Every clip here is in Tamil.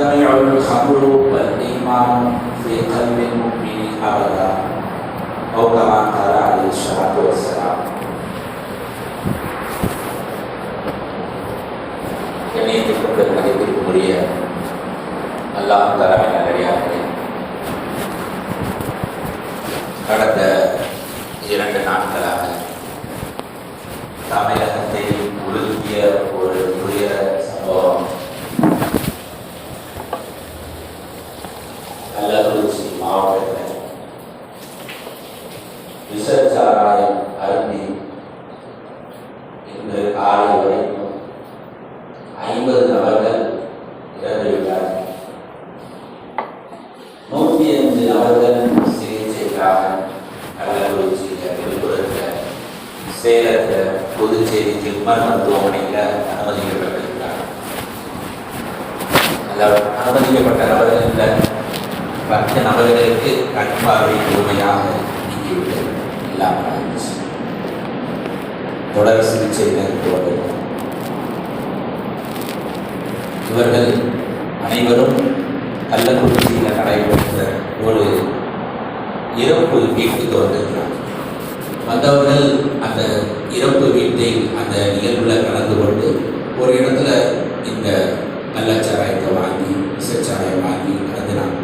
يجتمع الخمر والإيمان في قلب المؤمن أبدا أو كما قال عليه الصلاة والسلام கண்ணியத்திற்கு மதிப்பிற்குரிய அல்லாஹ் தலைமை நல்லடியார்களே கடந்த இரண்டு நாட்களாக தமிழகத்தை Amen. அனைவரும் கள்ளக்குறிச்சியில் நடைபெற்ற ஒரு இறப்பு வீட்டுக்கு வந்திருக்கிறார். வந்தவர்கள் அந்த இறப்பு வீட்டை அந்த நிகழ்வில் கலந்து கொண்டு ஒரு இடத்துல இந்த கள்ளச்சாராயத்தை வாங்கி விசச்சாராயம் வாங்கி கலந்துனாங்க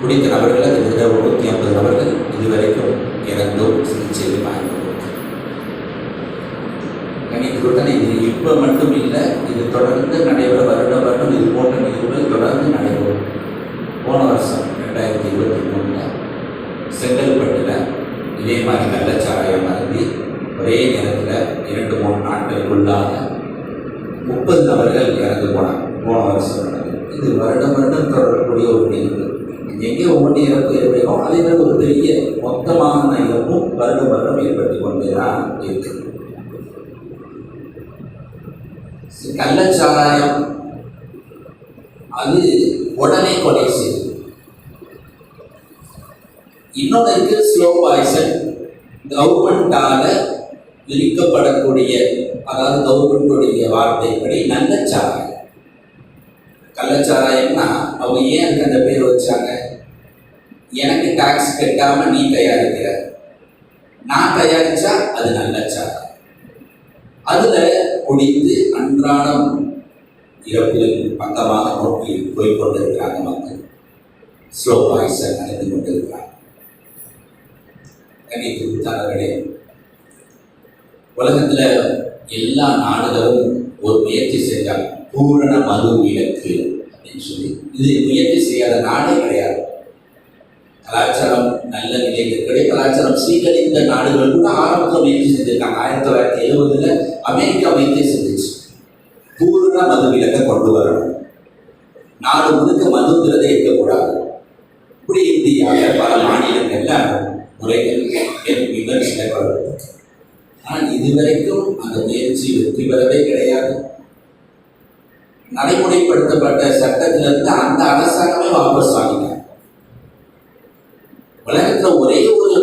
குடித்த நபர்கள் அது நூற்றி ஐம்பது நபர்கள் இதுவரைக்கும் இறந்தும் சிகிச்சையில் வாங்கி கணித்துடன் இது இப்போ மட்டும் இல்லை இது தொடர்ந்து நடைபெற வருடம் வருடம் இது போன்ற நிகழ்வுகள் தொடர்ந்து நடைபெறும். போன வருஷம் ரெண்டாயிரத்தி இருபத்தி மூணில் செங்கல்பட்டில் இதே மாதிரி கள்ளச்சாராயம் அருந்தி ஒரே நேரத்தில் இரண்டு மூணு நாட்களுக்குள்ளாக முப்பது நபர்கள் இறந்து போனாங்க. போன வருஷம் இது வருடம் வருடம் தொடரக்கூடிய ஒரு நிகழ்வு. எங்கே ஒவ்வொன்று இறப்பு ஏற்படும் அதே மாதிரி ஒரு பெரிய மொத்தமான இறப்பும் வருடம் வருடம் ஏற்பட்டு கொண்டே தான் இருக்குது கள்ளச்சாராயம். அது உடனே கொலை செய்யும் இன்னொன்று இருக்கு ஸ்லோ பாய்சன் கவர்மெண்டால விரிக்கப்படக்கூடிய அதாவது கவர்மெண்டுடைய வார்த்தைப்படி நல்ல சாராயம் கள்ளச்சாராயம்னா அவங்க ஏன் அதுக்கு அந்த பேர் வச்சாங்க? எனக்கு டாக்ஸ் கட்டாம நீ தயாரிக்கிற. நான் தயாரிச்சா அது நல்ல சாராயம். அதுல குடித்து அன்றாடம் இறப்புகள் பக்கமாக நோக்கி போய்கொண்டிருக்கிறாங்க மக்கள். ஸ்லோ பாய்சன் நடந்து கொண்டிருக்கிறாங்க. கணித்துத்தாரர்களே உலகத்துல எல்லா நாடுகளும் ஒரு முயற்சி செஞ்சால் பூரண மது விலக்கு அப்படின்னு சொல்லி இது முயற்சி செய்யாத நாடே கிடையாது. கலாச்சாரம் நல்ல நிலையில் இருக்கிற கலாச்சாரம் சீகரித்த நாடுகள் கூட ஆரம்பத்தில் முயற்சி செஞ்சிருக்காங்க. ஆயிரத்தி தொள்ளாயிரத்தி எழுபதுல அமெரிக்கா முயற்சி செஞ்சிச்சு. பூர்ண மது விலக்கை கொண்டு வரணும். நாடு முழுக்க மதுங்கிறதே இருக்கக்கூடாது. இப்படி இந்தியாவில் பல மாநிலங்கள்ல முறைகள் விமர்சனப்படும் ஆனால் இதுவரைக்கும் அந்த முயற்சி வெற்றி பெறவே கிடையாது. நடைமுறைப்படுத்தப்பட்ட சட்டத்திலிருந்து அந்த அரசாங்கமே வாபஸ் வாங்கினாங்க உலகத்துல ஒரே ஒரு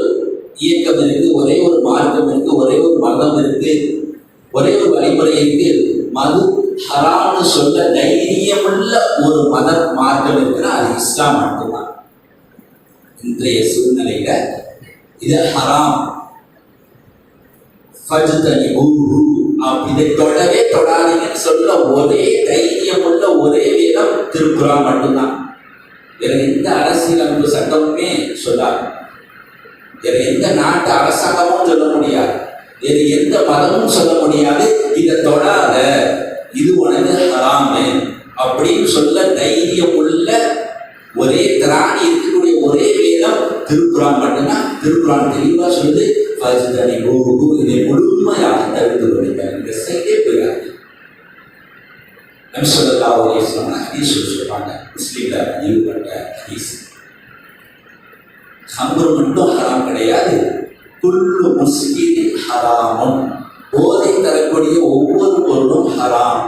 இயக்கம் இருக்கு ஒரே ஒரு மார்க்கம் இருக்கு ஒரே ஒரு மதம் இருக்கு ஒரே ஒரு வழிமுறை இருக்கு. மது ஹராம்னு சொல்ல தைரியமுள்ள ஒரு மத மார்க்கம் இருக்குன்னா அது இஸ்லாம் மட்டும்தான். இன்றைய சூழ்நிலையில இது ஹராம். இதை தொடவே தொடாதீங்கன்னு சொல்ல ஒரே தைரியம் உள்ள ஒரே வேதம் திருக்குறள் மட்டும்தான். வேற எந்த அரசியலமைப்பு சட்டமுமே சொல்லாது. வேற எந்த நாட்டு அரசாங்கமும் சொல்ல முடியாது. வேற எந்த மதமும் சொல்ல முடியாது. இதை தொடாத. இது உனக்கு ஹராமு. அப்படின்னு சொல்ல தைரியம் உள்ள ஒரே திராணி இருக்கக்கூடிய ஒரே வேதம் திருக்குறான் மட்டும்தான். திருக்குறான் தெளிவா சொல்லுது. இதை முழுமையாக தவிர்த்து கொள்ளுங்கள். இந்த போயிடாது நபி ஸல்லல்லாஹு ஹதீஸ் சொல்றாங்க முஸ்லிம்ல பதிவு பண்ண ஹதீஸ் ஹம்ரு மட்டும் ஹராம் கிடையாது குல்லு முஸ்லிம் ஹராமும் போதை தரக்கூடிய ஒவ்வொரு பொருளும் ஹராம்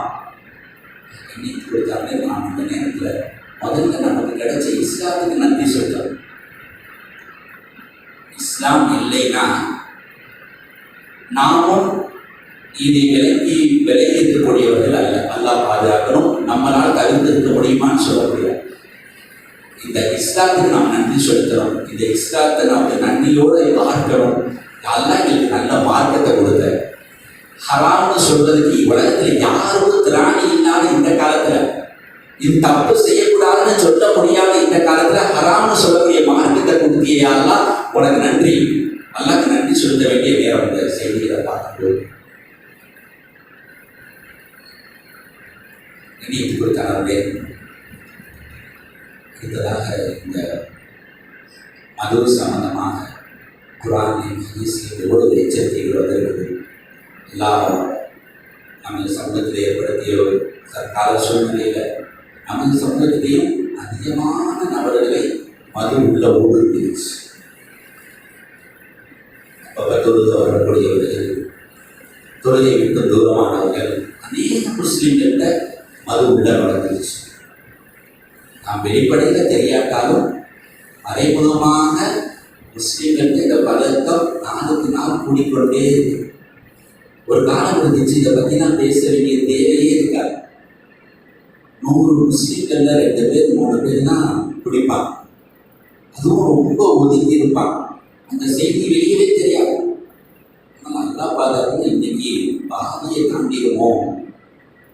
இன்னைக்கு கொடுத்தாலே நான் இந்த நேரத்தில் முதல்ல நமக்கு கிடைச்ச இஸ்லாத்துக்கு நன்றி சொல்றோம் இஸ்லாம் இல்லைன்னா நாமும் இதை விலக்கி விலகி இருக்கக்கூடியவர்கள் அல்ல. அல்லாஹ் பாதுகாக்கணும். நம்மளால் தவிர்த்திருக்க முடியுமான்னு சொல்ல முடியாது. இந்த இஸ்லாத்துக்கு நாம் நன்றி செலுத்தணும். இந்த இஸ்லாத்தை நாம் நன்றியோடு பார்க்கணும். அல்லா எங்களுக்கு நல்ல மார்க்கத்தை கொடுத்த. ஹராம்னு சொல்றதுக்கு உலகத்துல யாரும் திராணி இல்லாத இந்த காலத்துல இது தப்பு செய்யக்கூடாதுன்னு சொல்ல முடியாத இந்த காலத்துல ஹராம்னு சொல்லக்கூடிய மார்க்கத்தை கொடுத்தியா உனக்கு நன்றி. அல்லாக்கு நன்றி செலுத்த வேண்டிய நேரம் செய்திகளை பார்க்கும்போது கண்ணியத்துக்கு கொடுத்தாங்களே அடுத்ததாக இந்த மது சம்பந்தமாக குரானின் ஹதீஸில் எவ்வளவு எச்சரிக்கைகள் வந்திருக்கிறது. எல்லா நமது சமூகத்தில் ஏற்படுத்திய ஒரு தற்கால சூழ்நிலையில் நமது சமூகத்திலேயும் அதிகமான நபர்களை மது உள்ள ஊடுருவிடுச்சு அப்போ தொழுது வரக்கூடியவர்கள் தொழுகை விட்டு தூரமானவர்கள் அநேக முஸ்லீம்கள்ட்ட அது உள்ள வளர்ந்துருச்சு நாம் வெளிப்படையில் தெரியாட்டாலும் மறைமுகமாக முஸ்லீம்கள் இந்த பழக்கம் நாளுக்கு நாள் கூடிக்கொண்டே இருக்கு. ஒரு காலம் இருந்துச்சு இதை பற்றி நான் பேச வேண்டிய தேவையே இருக்காது. நூறு முஸ்லீம்களில் ரெண்டு பேர் மூணு பேர் தான் குடிப்பாங்க. அதுவும் ரொம்ப ஒதுங்கி இருப்பாங்க. அந்த செய்தி வெளியவே தெரியாது. நம்ம நல்லா பார்த்தாலும் இன்னைக்கு பாதியை தாண்டிடுவோம்.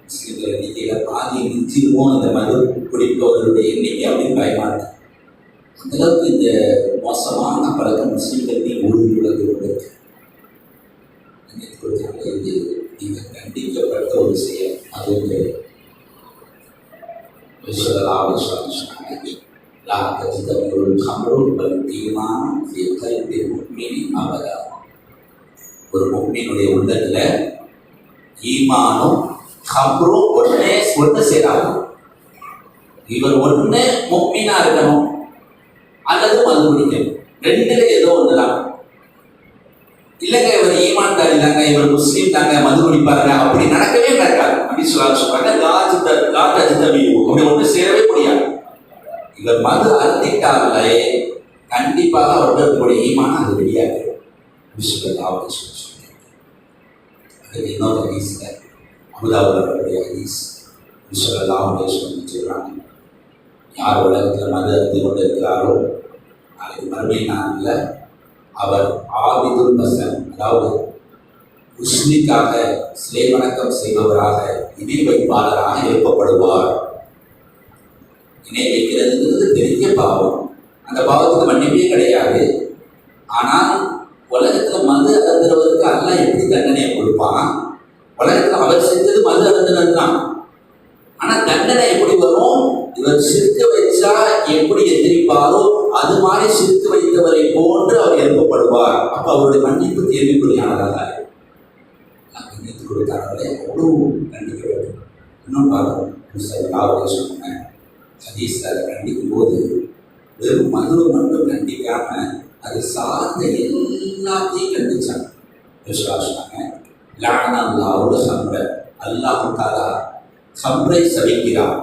சில எண்ணிக்கையில் பாதி மிஞ்சிடுவோம் அந்த மது குடிப்பவர்களுடைய எண்ணிக்கை அப்படின்னு பயமா இருக்கு அந்த அளவுக்கு இந்த மோசமான பழக்கம் முஸ்லீம்களுக்கு உள்ளது கொண்டிருக்கு கொடுத்தாங்க இது நீங்கள் கண்டிக்கப்பட்ட ஒரு செயல் அது வந்து சொல்லலாம் சொன்னாங்க லா தஜ்தமிழ் ஹம்ருல் பல் ஈமான் ஃபி ஒரு முஃமினுடைய உள்ளத்தில் ஈமானும் ஹம்ரும் ஒன்னே ஒன்று சேராது. இவர் ஒன்று முஃமினா இருக்கணும். அல்லது மது குடிக்கணும். ரெண்டுல ஏதோ ஒண்ணுதான். இல்லைங்க இவர் ஈமான்தார் இல்லைங்க இவர் முஸ்லீம் தாங்க மது குடிப்பாருங்க அப்படி நடக்கவே நடக்காது. அப்படி சொல்ல சொல்றாங்க லாஜித்த லாஜித்தவி அப்படி ஒன்று சேரவே முடியாது. இவர் மது அருந்திட்டாலே கண்டிப்பாக அவர்கள் இருக்கக்கூடிய ஈமான அது வெளியாகிடும். அவர் சொல்லி சொல்லி அதுக்கு இன்னொரு ஹதீஸ்ல அமுதாவில் வரக்கூடிய ஹதீஸ் யார் உலகத்தில் மது அருந்தி கொண்டு இருக்கிறாரோ நாளைக்கு மறுமை நாளில் அவர் ஆபிதுல் மசன் அதாவது முஸ்லிக்காக சிலை வணக்கம் செய்பவராக இணை வைப்பாளராக எழுப்பப்படுவார். இணை வைக்கிறதுங்கிறது பெரிய பாவம். அந்த பாவத்துக்கு மன்னிப்பே கிடையாது. ஆனால் உலகத்தில் மது அருந்துறவருக்கு அல்ல எப்படி தண்டனையை கொடுப்பான்? உலகத்துல அவர் செஞ்சது மது அருந்தினது தான். ஆனால் தண்டனை எப்படி வரும்? இவர் சிரிக்க வச்சா எப்படி எந்திரிப்பாரோ அது மாதிரி சிரித்து வைத்தவரை போன்று அவர் எழுப்பப்படுவார். அப்போ அவருடைய மன்னிப்பு கேள்விக்குறியானதாக மன்னித்து கொடுத்தார்களே அவ்வளவு கண்டிக்க வேண்டும். இன்னும் பார்க்கணும் சொன்னேன். ஹதீஸ் அதை கண்டிக்கும் போது வெறும் மதுவை மட்டும் கண்டிக்காம அது சார்ந்த எல்லாத்தையும் கண்டிச்சாங்க. யோசுவா சொன்னாங்க லானா அல்லாவோட சம்பர அல்லாஹு தாலா சம்பரை சபிக்கிறான்.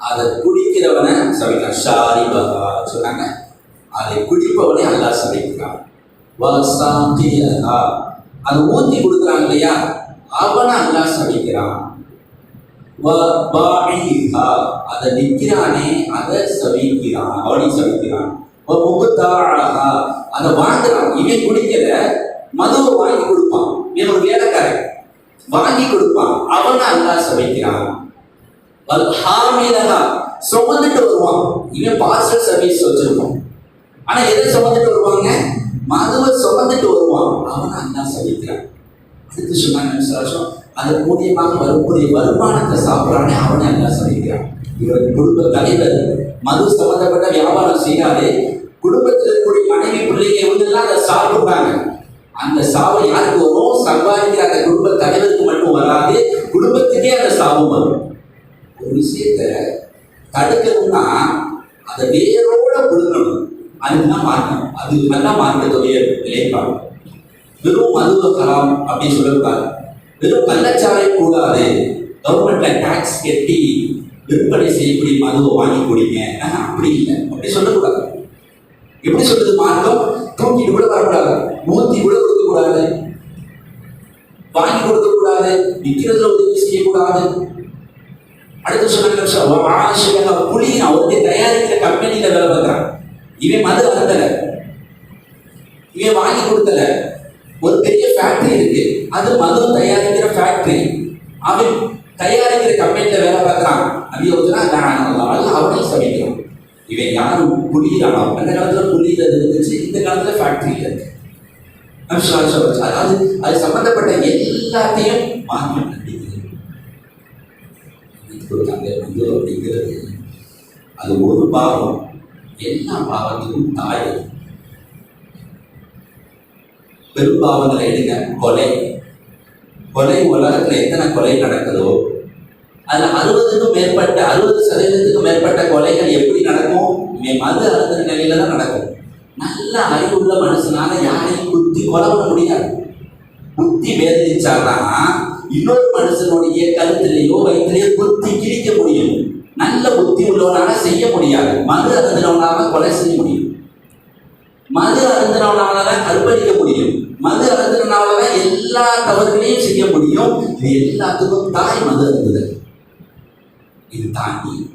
அதை குடிக்கிறவனை சவிக்கிறான் ஷாரி பகா சொன்னாங்க. அதை குடிப்பவனை அல்லாஹ் சவிக்கிறான் வசாத்தியஹா அதை ஊத்தி கொடுக்குறாங்க இல்லையா? அவனை அல்லாஹ் சவிக்கிறான் அதை நிற்கிறானே அதை சவிக்கிறான் அவனை சவிக்கிறான் அதை வாங்குறான். இவன் குடிக்கிற மதுவை வாங்கி கொடுப்பான். இவன் வேலைக்காரன் வாங்கி கொடுப்பான். அவனை அல்லா சமைக்கிறான் வல் சுமந்துட்டு வருவான். இவன் பார்சல் சர்வீஸ் வச்சிருப்பான். ஆனா எதை சுமந்துட்டு வருவாங்க? மதுவை சுமந்துட்டு வருவான். அவனை அல்லா சமைக்கிறான் அடுத்து சொன்னாங்க விசுவாசம் அதன் மூலியமாக வரக்கூடிய வருமானத்தை சாப்பிட்றானே அவனை அல்லா சமைக்கிறான் இவர் குடும்ப தலைவர் மது சம்பந்தப்பட்ட வியாபாரம் செய்யாதே குடும்பத்தில் இருக்கக்கூடிய மனைவி பிள்ளைங்க இவங்கெல்லாம் அதை சாப்பிடுறாங்க. அந்த சாவை யாருக்கு வரும்? சம்பாதிக்கிற அந்த குடும்ப தலைவருக்கு மட்டும் வராது குடும்பத்துக்கே அந்த சாபம் வரும். ஒரு விஷயத்தை தடுக்கணும்னா அதை வேரோட கொடுக்கணும் அதுதான் மார்க்கம்? அது நல்லா மார்க்கத்துடைய நிலைப்பாடு. வெறும் மதுவ கலாம் அப்படின்னு சொல்லக்கூடாது. வெறும் கள்ளச்சாலை கூடாது கவர்மெண்ட்ல டாக்ஸ் கட்டி விற்பனை செய்யக்கூடிய மதுவை வாங்கி குடிங்க. அப்படி இல்லை. அப்படி சொல்லக்கூடாது. எப்படி சொல்றது மார்க்கம்? தூக்கிட்டு கூட வரக்கூடாது. மூத்தி கூட கொடுக்கக்கூடாது. வாங்கி கொடுக்க கூடாது விற்கிறதுல உதவி செய்யக்கூடாது. அடுத்து சொன்னாங்க ஆசிரியர் புளி அவருடைய தயாரிக்கிற கம்பெனியில வேலை பார்க்குறான். இவன் மது அருந்தல. இவன் வாங்கி கொடுத்தல ஒரு பெரிய ஃபேக்டரி இருக்கு. அது மது தயாரிக்கிற ஃபேக்டரி அவன் தயாரிக்கிற கம்பெனியில வேலை பார்க்குறான். அபியோகனா நான் அவனையும் சமைக்கிறான் இவன் யாரும் புளியிலானா அந்த காலத்துல புளியில இருந்துச்சு. இந்த காலத்துல ஃபேக்டரியில இருக்கு. அதாவது அது சம்பந்தப்பட்ட எல்லாத்தையும் மாற்றி நடிக்கிறது அப்படிங்கிறது. அது ஒரு பாவம். எல்லா பாவத்துக்கும் தாய். அது. பெரும் பாவங்களை எடுங்க. கொலை. கொலை உலகத்துல எத்தனை கொலை நடக்குதோ அதுல அறுபதுக்கும் மேற்பட்ட அறுபது சதவீதத்துக்கும் மேற்பட்ட கொலைகள் எப்படி நடக்கும் மது அருந்த நிலையில தான் நடக்கும். நல்ல அறிவுள்ள மனுஷனால யாரையும் கொலை பண்ண முடியாது. புத்தி வேதனிச்சானா இன்னொரு மனுஷனுடைய கருத்திலேயோ வயிற்றிலேயோ புத்தி கிழிக்க முடியும். நல்ல புத்தி உள்ளவனால செய்ய முடியாது. மது அருந்தினவனால கொலை செய்ய முடியும். மது அருந்தினவனால கற்பழிக்க முடியும். மது அருந்தினால எல்லா தவறுகளையும் செய்ய முடியும். இது எல்லாத்துக்கும் தாய் மது அருந்துதல். இது தாண்டி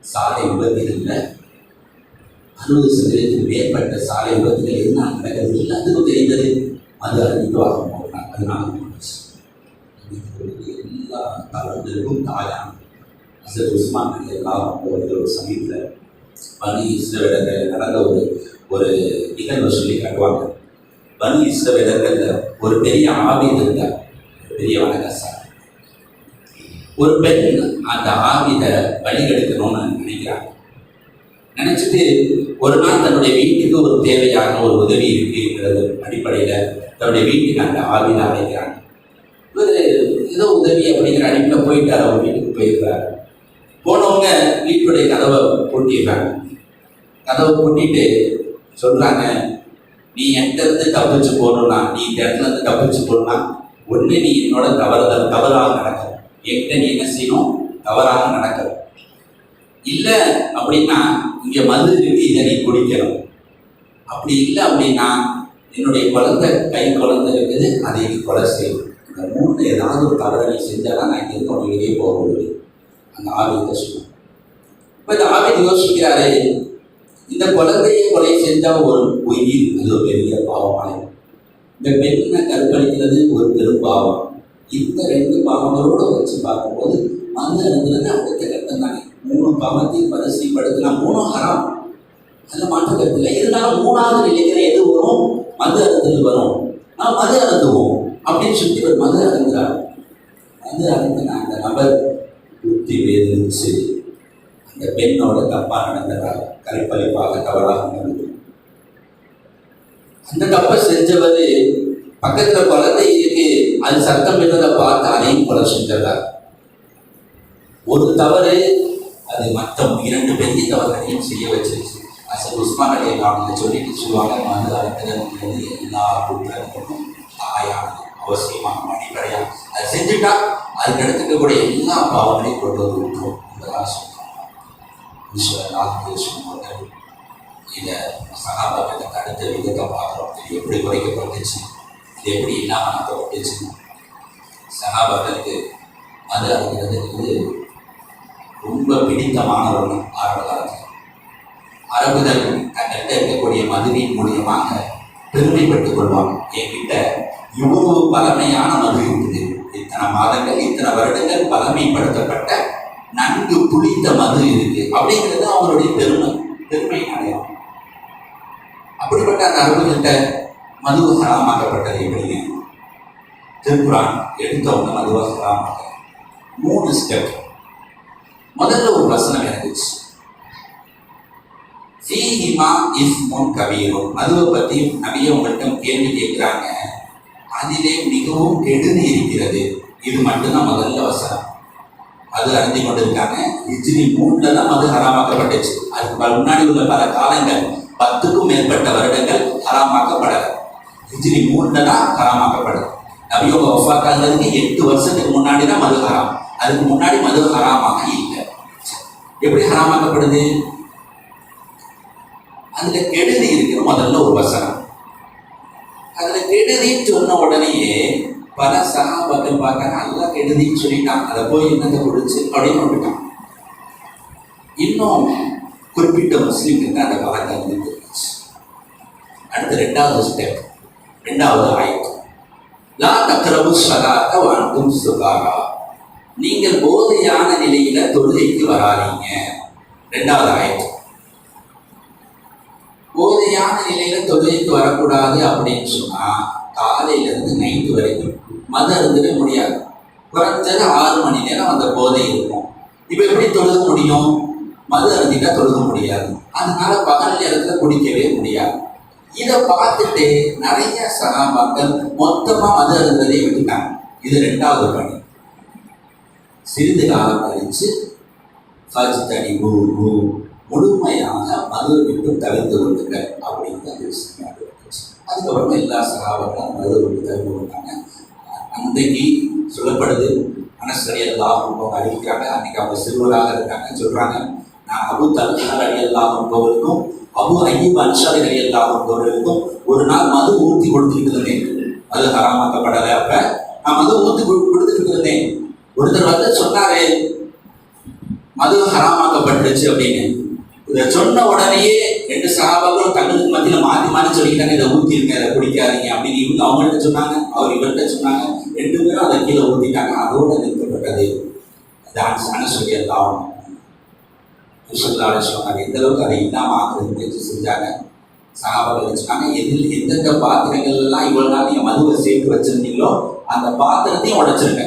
சாலை விபத்துகள்ல இல்லை சதவீதத்துக்கு மேற்பட்ட சாலை விபத்துகள் என்ன நடக்கிறது இல்லை எல்லாத்துக்கும் தெரிந்தது. அது அருந்திட்டு வாங்க போகிறாங்க அதனால எல்லா தலைவர்களுக்கும் தாயான அசர் உஸ்மான் அலி அல்லாஹ் அவர்கள் ஒரு சமீபத்தில் பனி இஸ்ரவேடர்கள் நடந்த ஒரு ஒரு நிகழ்வை சொல்லி காட்டுவாங்க. பனி இஸ்ரவேடர்கள் ஒரு பெரிய ஆவி இருந்தார் பெரிய வணக்கசார் ஒரு பெண் அந்த ஆவித வழிகெடுக்கணும்னு நினைக்கிறாங்க. நினைச்சிட்டு ஒரு நாள் தன்னுடைய வீட்டுக்கு ஒரு தேவையான ஒரு உதவி இருக்குங்கிறது அடிப்படையில் தன்னுடைய வீட்டுக்கு அந்த ஆவியில் அழைக்கிறாங்க. இவர் ஏதோ உதவி அப்படிங்கிற அடிப்பில் போயிட்டார் அவர் வீட்டுக்கு போயிருக்கிறார். போனவங்க வீட்டுடைய கதவை பூட்டிடுறாங்க. கதவை பூட்டிட்டு சொல்றாங்க நீ என்கிட்ட இருந்து தப்பிச்சு போகணும்னா நீ இந்த இடத்துல இருந்து தப்பிச்சு போகணும்னா ஒண்ணு நீ என்னோட தவறுதல் தவறாக நடக்கும் என்கிட்ட நீ என்ன செய்யணும்? தவறாக நடக்கும் இல்லை அப்படின்னா இங்கே மது இருக்கு இதை நீ குடிக்கணும். அப்படி இல்லை அப்படின்னா என்னுடைய குழந்தை கை குழந்தை இருக்குது அதை நீ கொலை செய்யணும். இந்த மூணு ஏதாவது ஒரு தவறை நீ நான் இங்கே உனக்கு வெளியே போக முடியும். அந்த ஆவியத்தை சொல்லுவோம். இப்போ இந்த ஆவியத்தை யோசிக்கிறாரு இந்த குழந்தையை கொலை செஞ்சால் ஒரு உயிர் அது ஒரு பெரிய பாவமாய். இந்த பெண்ணை கற்பழிக்கிறது ஒரு பெரும் பாவம் இந்த ரெண்டு பாவங்களோட வச்சு பார்க்கும்போது மது அருந்துறது அடுத்த கட்டம் தானே மூணு பாவத்தையும் வரிசைப்படுத்தினா மூணும் ஹராம். அதில் மாற்று கருத்தில் இல்லை இருந்தாலும் மூணாவது நிலைக்கிற எது வரும்? மது அருந்தல் வரும். நான் மது அருந்துவோம். அப்படின்னு சொல்லி ஒரு மது அருந்துறார் மது அருந்தின அந்த நபர் புத்தி வேதிச்சு அந்த பெண்ணோட தப்பாக நடந்ததால் கருப்பளிப்பாக தவறாக நடந்தது. அந்த தப்பை செஞ்சவர் பக்கத்துல குழந்தை இருக்கு. அது சத்தம் என்னதை பார்த்து அதையும் கொலை செஞ்சதார் ஒரு தவறு அது மற்ற இரண்டு பெரிய தவறுகளையும் செய்ய வச்சிருச்சு அசல் உஸ்மான் அலி அவங்க சொல்லிட்டு சொல்லுவாங்க மது எல்லா குற்றங்களுக்கும் தாயானது அவசியமான அடிப்படையாக. அது செஞ்சுட்டா அதுக்கு எடுத்துக்கக்கூடிய எல்லா பாவங்களையும் கொண்டு வந்து விட்டுரும் என்பதாக சொல்லுவாங்க ஈஸ்வரன் சொன்னார்கள் இதை சகாபாக்களுக்கு தடுத்த விதத்தை பார்க்குறோம். இது எப்படி குறைக்கப்பட்டுச்சு? இது எப்படி இல்லாமல் ஆக்கப்பட்டுச்சு சகாபாக்களுக்கு அது அப்படிங்கிறது வந்து ரொம்ப பிடித்தமான ஒன்று ஆரம்ப காலத்தில் அரபுகள் தங்கள்கிட்ட இருக்கக்கூடிய மதுவின் மூலியமாக பெருமைப்பட்டுக் கொள்வாங்க என்கிட்ட இவ்வளவு பழமையான மது இருக்குது. இத்தனை மாதங்கள் இத்தனை வருடங்கள் பழமைப்படுத்தப்பட்ட நன்கு புளித்த மது இருக்கு. அப்படிங்கிறது அவங்களுடைய பெருமை பெருமை அடையாளம். அப்படிப்பட்ட அந்த அரபுகள்கிட்ட மது ஹராமாக்கப்பட்டது எப்படிங்க? திருக்குறான் எடுத்தவங்க மதுவை ஹராமாக மூணு ஸ்டெப் முதல்ல ஒரு வசனம் இருந்துச்சு ஃபீஹிமா இஸ்முன் கபீரும். மதுவை பற்றி நபிய உங்கள்கிட்ட கேள்வி கேட்குறாங்க. அதிலே மிகவும் கெடுதி இருக்கிறது. இது மட்டும்தான் முதல்ல வசனம். மது அருந்தி கொண்டிருக்காங்க. ஹிஜ்ரி மூணுல தான் மது ஹராமாக்கப்பட்டுச்சு. அதுக்கு முன்னாடி உள்ள பல காலங்கள் பத்துக்கும் மேற்பட்ட வருடங்கள் ஹராமாக்கப்படலை. ஹிஜ்ரி மூணுல தான் ஹராமாக்கப்படுது நபியோக வஃபாக்காகிறதுக்கு எட்டு வருஷத்துக்கு முன்னாடி தான் மது ஹராம். அதுக்கு முன்னாடி மது ஹராமாக இல்லை எப்படி ஹராமாக்கப்படுது? அதுல கெடுதி இருக்கிற முதல்ல ஒரு வசனம். அதுல கெடுதின்னு சொன்ன உடனேயே பல சகாபாக்கள் பார்க்க நல்லா கெடுதின்னு சொல்லிட்டான் அதை போய் என்னத்தை கொடுத்து அப்படின்னு விட்டான் இன்னும் குறிப்பிட்ட முஸ்லீம்களுக்கு அந்த பழக்கம் வந்து அடுத்து ரெண்டாவது ஸ்டெப் ரெண்டாவது ஆயத்தம் லா தக்ரபு சலாத்த வாழ்க்கும் சுகாரா நீங்கள் போதையான நிலையில தொழுகைக்கு வராதீங்க. ரெண்டாவது ஆயத்தம் போதையான நிலையில தொழுகைக்கு வரக்கூடாது அப்படின்னு சொன்னா காலையில இருந்து நைட்டு வரைக்கும் மதம் இருந்துட முடியாது. குறைஞ்சது ஆறு மணி நேரம் அந்த போதை இருக்கும். இப்ப எப்படி தொழுக முடியும்? மது அருந்திட்டா தொழுக முடியாது. அதனால பகல் நேரத்துல குடிக்கவே முடியாது. இதை பார்த்துட்டு நிறைய சகாபாக்கள் மொத்தமா மது அருந்ததை விட்டுட்டாங்க. இது ரெண்டாவது பணி. சிறிது காலம் கழிச்சு ஃபஜ்தனி பூ முழுமையாக மது விட்டு தவிர்த்து கொள்ளுங்க அப்படின்னு அந்த விஷயம் அதுக்கப்புறமா எல்லா சகாபர்களும் மது விட்டு தவிர்த்து கொண்டாங்க. அன்றைக்கு சொல்லப்படுது மனசரி எல்லாம் அவங்க அறிவிக்கிறாங்க அன்னைக்கு அவங்க சிறுவராக இருக்காங்க சொல்கிறாங்க நான் அபு தல்கார் அடி எல்லாம் என்பவருக்கும் அபு ஐயூப் அன்சாரி அடி எல்லாம் என்பவர்களுக்கும் ஒரு நாள் மது ஊற்றி கொடுத்துட்டு அது ஹராமாக்கப்படலை அப்ப. நான் மது ஊற்றி கொடுத்துட்டு ஒருத்தர் வந்து சொன்னாரு மது ஹராமாக்கப்பட்டுச்சு அப்படின்னு. இதை சொன்ன உடனேயே ரெண்டு சகாபாக்களும் தங்களுக்கு மத்தியில் மாற்றி மாறி சொல்லிக்கிட்டாங்க இதை ஊத்திருங்க இதை குடிக்காதீங்க அப்படின்னு இவங்க அவங்கள்ட்ட சொன்னாங்க அவர் இவர்கிட்ட சொன்னாங்க. ரெண்டு பேரும் அதை கீழே ஊற்றிட்டாங்க அதோட நிறுத்தப்பட்டது. டான்ஸ் அனசொல்லி எல்லாம் சொல்லாட சொன்னாங்க எந்த அளவுக்கு அதை இல்லாமல் ஆக்குறது முயற்சி செஞ்சாங்க? சகாபாக்கள் சொன்னாங்க எதில் எந்தெந்த பாத்திரங்கள் எல்லாம் நாள் நீங்கள் மதுவை சேர்த்து வச்சிருந்தீங்களோ அந்த பாத்திரத்தையும் உடைச்சிருங்க.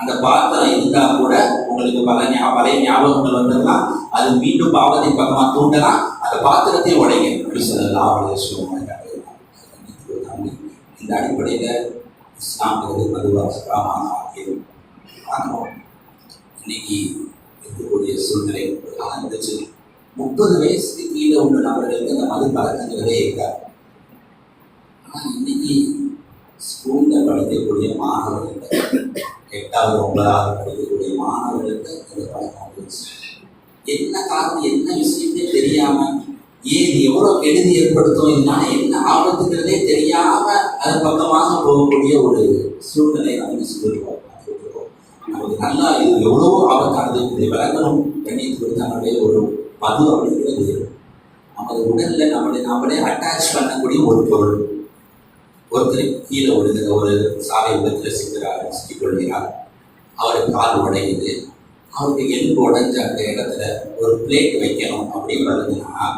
அந்த பாத்திரம் இருந்தா கூட உங்களுக்கு பல பழைய ஞாபகங்கள் வந்துடலாம். அது மீண்டும் பாவத்தின் பக்கமா தூண்டலாம். அந்த பாத்திரத்தையும் உடைங்க. அப்படி சொல்லலாம் அவளை சொல்லுவாங்க இந்த அடிப்படையில இஸ்லாம்ங்கிறது மதுவாக சுகாமான ஆக்கியது இன்னைக்கு இருக்கக்கூடிய சூழ்நிலை இருந்துச்சு முப்பது வயசுக்கு கீழே உள்ள நபர்களுக்கு அந்த மது பழக்கங்களே இருக்காது ஆனால் இன்னைக்கு ஸ்கூலில் படிக்கக்கூடிய மாணவர்கள் எட்டாவது ஒன்பதாவது படிக்கக்கூடிய மாணவர்களுக்கு இந்த பழக்கம் என்ன காரணம் என்ன விஷயமே தெரியாம ஏன் எவ்வளோ எவ்வளவு கெடுதி ஏற்படுத்தும் இதனால என்ன ஆபத்துங்கிறதே தெரியாம அதன் பக்கமாக போகக்கூடிய ஒரு சூழ்நிலை நம்ம சொல்லிருக்கோம் நமக்கு நல்லா இது எவ்வளவோ ஆபத்தானது இதை விளங்கணும் கண்ணியத்துக்கு தன்னுடைய ஒரு மது அப்படிங்கிறது. நமது உடல்ல நம்மளை நாமளே அட்டாச் பண்ணக்கூடிய ஒரு பொருள். ஒருத்தர் கீழே விழுகிற ஒரு சாலை விபத்தில் சிக்கிறார் சிக்கிக்கொள்கிறார் அவருக்கு கால் உடையுது. அவருக்கு எலும்பு உடைஞ்ச அந்த இடத்துல ஒரு பிளேட் வைக்கணும் அப்படின்னு வருதுன்னா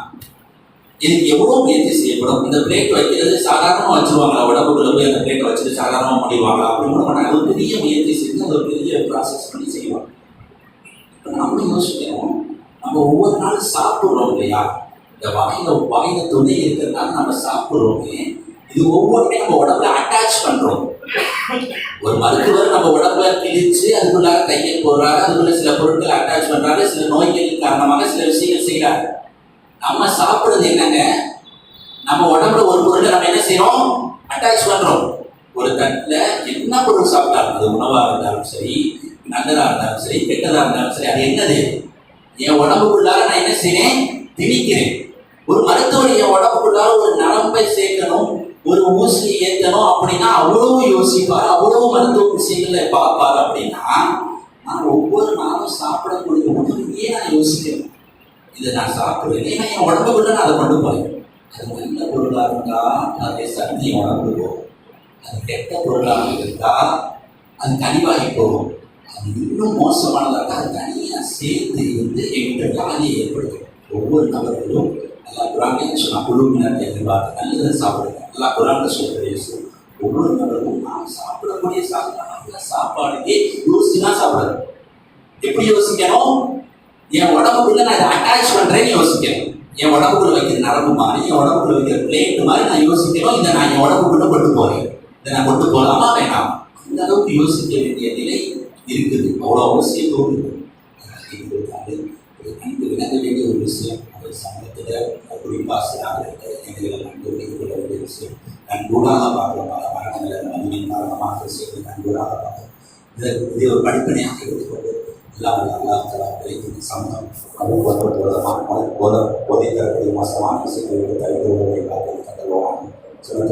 இதுக்கு எவ்வளோ முயற்சி செய்யப்படும்? இந்த பிளேட் வைக்கிறது சாதாரணமாக வச்சுருவாங்களா? உடம்புக்குள்ள போய் அந்த பிளேட்டை வச்சுட்டு சாதாரணமாக முடிவாங்களா அப்படின்னு கூட அது பெரிய முயற்சி செஞ்சு அது ஒரு பெரிய ப்ராசஸ் பண்ணி செய்வாங்க. இப்போ நம்ம யோசிக்கணும். நம்ம ஒவ்வொரு நாளும் சாப்பிட்றோம் இல்லையா? இந்த வாயில வாயில துணை இருக்கிறதுனால நம்ம சாப்பிட்றோமே இது ஒவ்வொன்றையும் நம்ம உடம்புல அட்டாச் பண்றோம். ஒரு மருத்துவர் நம்ம உடம்புல கிழிச்சு அதுக்குள்ளார கையை போடுறாரு அதுக்குள்ள சில பொருட்களை அட்டாச் பண்றாரு சில நோய்கள் காரணமாக சில விஷயங்கள் செய்யறாரு நம்ம சாப்பிடுறது என்னங்க? நம்ம உடம்புல ஒரு பொருளை நம்ம என்ன செய்யறோம் அட்டாச் பண்றோம். ஒரு தட்டுல என்ன பொருள் சாப்பிட்டாலும் அது உணவா இருந்தாலும் சரி நல்லதா இருந்தாலும் சரி கெட்டதா இருந்தாலும் சரி அது என்னது? என் உடம்புக்குள்ளார நான் என்ன செய்யறேன் திணிக்கிறேன். ஒரு மருத்துவர் என் உடம்புக்குள்ளார ஒரு நரம்பை சேர்க்கணும் ஒரு ஊசி ஏற்றணும் அப்படின்னா அவ்வளவு யோசிப்பார் அவ்வளவு மருத்துவ விஷயங்களை பார்ப்பார் அப்படின்னா நான் ஒவ்வொரு நாளும் சாப்பிடக்கூடிய உணவையே நான் யோசிக்கிறேன் இதை நான் சாப்பிடுவேன். ஏன்னா என் உடம்புக்குள்ள நான் அதை கொண்டு போறேன். அது நல்ல பொருளாக இருந்தா அதே சக்தி என் போகும். அது கெட்ட பொருளாக இருந்தா அது கனிவாகி போகும். அது இன்னும் மோசமானதாக அது தனியாக சேர்த்து இருந்து எங்கிட்ட வியாதியை ஏற்படுத்தும். ஒவ்வொரு நபர்களும் நல்லா குரானே சொன்னால் குழுவினத்தை எதிர்பார்த்து நல்லதை சாப்பிடுங்க. நல்லா குரான சொல்றது ஒவ்வொரு நபர்களும் நான் சாப்பிடக்கூடிய சாப்பிட சாப்பாடுக்கே யோசிச்சு தான் சாப்பிடணும். எப்படி யோசிக்கணும்? என் உடம்புக்குள்ள நான் இதை அட்டாச் பண்றேன்னு யோசிக்கணும். என் உடம்புக்குள்ள வைக்கிற நரம்பு மாதிரி என் உடம்புக்குள்ள வைக்கிற பிளேட் மாதிரி நான் யோசிக்கணும். இதை நான் என் உடம்புக்குள்ள கொண்டு போறேன். இதை நான் கொண்டு போகலாமா வேண்டாம்? இந்த அளவுக்கு யோசிக்க வேண்டிய நிலை இருக்குது. அவ்வளோ அவசியம் தோணுது நன்கு விளங்க வேண்டிய ஒரு விஷயம். ஒரு சமூகத்தில் குறிப்பாசியாக எங்களை நன்கு கொள்ள வேண்டிய விஷயம். நன்கூடாக பார்க்குற பல மரணங்களை மதுவின் காரணமாக சேர்ந்து நன்கூடாக பார்க்கிறோம் இதை இதை ஒரு படிப்பனையாக எடுத்துக்கொண்டு எல்லாம் அல்லாஹ் தலா சமூகம். அது போத போதமான போதை தரக்கூடிய மோசமான விஷயங்களை தவிர்த்து காத்து தந்தவான் சிறந்த